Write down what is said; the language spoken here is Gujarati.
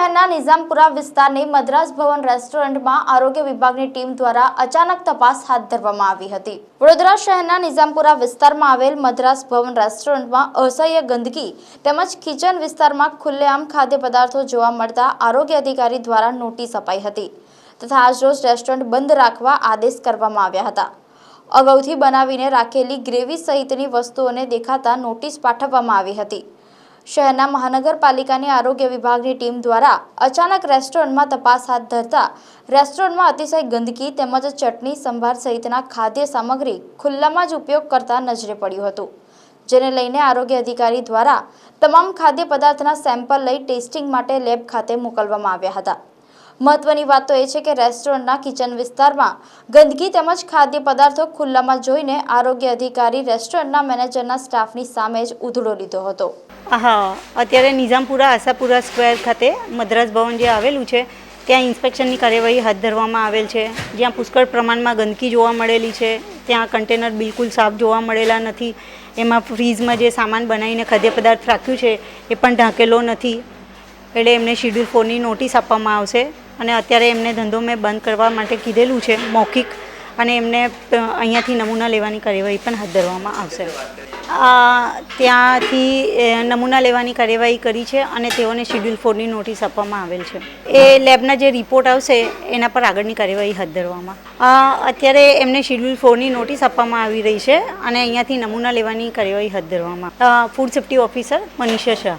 નિઝામપુરા વિસ્તારની મદ્રાસ ભવન રેસ્ટોરન્ટમાં આરોગ્ય વિભાગની ટીમ દ્વારા અચાનક તપાસ હાથ ધરવામાં આવી હતી. વડોદરા શહેરના નિઝામપુરા વિસ્તારમાં આવેલ મદ્રાસ ભવન રેસ્ટોરન્ટમાં અસહ્ય ગંદકી તેમજ કિચન વિસ્તારમાં ખુલ્લેઆમ ખાદ્ય પદાર્થો જોવા મળતા આરોગ્ય અધિકારી દ્વારા નોટિસ અપાઈ હતી તથા આજરોજ રેસ્ટોરન્ટ બંધ રાખવા આદેશ કરવામાં આવ્યા હતા. અગાઉથી બનાવીને રાખેલી ગ્રેવી સહિતની વસ્તુઓને દેખાતા નોટિસ પાઠવવામાં આવી હતી. શહેરના મહાનગરપાલિકાની આરોગ્ય વિભાગની ટીમ દ્વારા અચાનક રેસ્ટોરન્ટમાં તપાસ હાથ ધરતા રેસ્ટોરન્ટમાં અતિશય ગંદકી તેમજ ચટણી, સંભાર સહિતના ખાદ્ય સામગ્રી ખુલ્લામાં જ ઉપયોગ કરતા નજરે પડ્યું હતું. જેને લઈને આરોગ્ય અધિકારી દ્વારા તમામ ખાદ્ય પદાર્થના સેમ્પલ લઈ ટેસ્ટિંગ માટે લેબ ખાતે મોકલવામાં આવ્યા હતા. મહત્વની વાત તો એ છે કે રેસ્ટોરન્ટના કિચન વિસ્તારમાં ગંદકી તેમજ ખાદ્ય પદાર્થો ખુલ્લામાં જોઈને આરોગ્ય અધિકારી રેસ્ટોરન્ટના મેનેજરના સ્ટાફની સામે જ ઉધડો લીધો હતો. હા, અત્યારે નિઝામપુરા આશાપુરા સ્ક્વેર ખાતે મદ્રાસ ભવન જે આવેલું છે, ત્યાં ઇન્સ્પેક્શનની કાર્યવાહી હાથ ધરવામાં આવેલ છે. જ્યાં પુષ્કળ પ્રમાણમાં ગંદકી જોવા મળેલી છે, ત્યાં કન્ટેનર બિલકુલ સાફ જોવા મળેલા નથી. એમાં ફ્રીઝમાં જે સામાન બનાવીને ખાદ્ય પદાર્થ રાખ્યું છે, એ પણ ઢાંકેલો નથી. એટલે એમને શિડ્યુલ ફોરની નોટિસ આપવામાં આવશે. અને અત્યારે એમને ધંધો મેં બંધ કરવા માટે કીધેલું છે, મૌખિક. અને એમને અહીંયાથી નમૂના લેવાની કાર્યવાહી પણ હાથ ધરવામાં આવશે. ત્યાંથી નમૂના લેવાની કાર્યવાહી કરી છે અને તેઓને શેડ્યુલ ફોરની નોટિસ આપવામાં આવેલ છે. એ લેબના જે રિપોર્ટ આવશે, એના પર આગળની કાર્યવાહી હાથ ધરવામાં. અત્યારે એમને શિડ્યુલ ફોરની નોટિસ આપવામાં આવી રહી છે અને અહીંયાથી નમૂના લેવાની કાર્યવાહી હાથ ધરવામાં. Food safety officer Manisha Shah.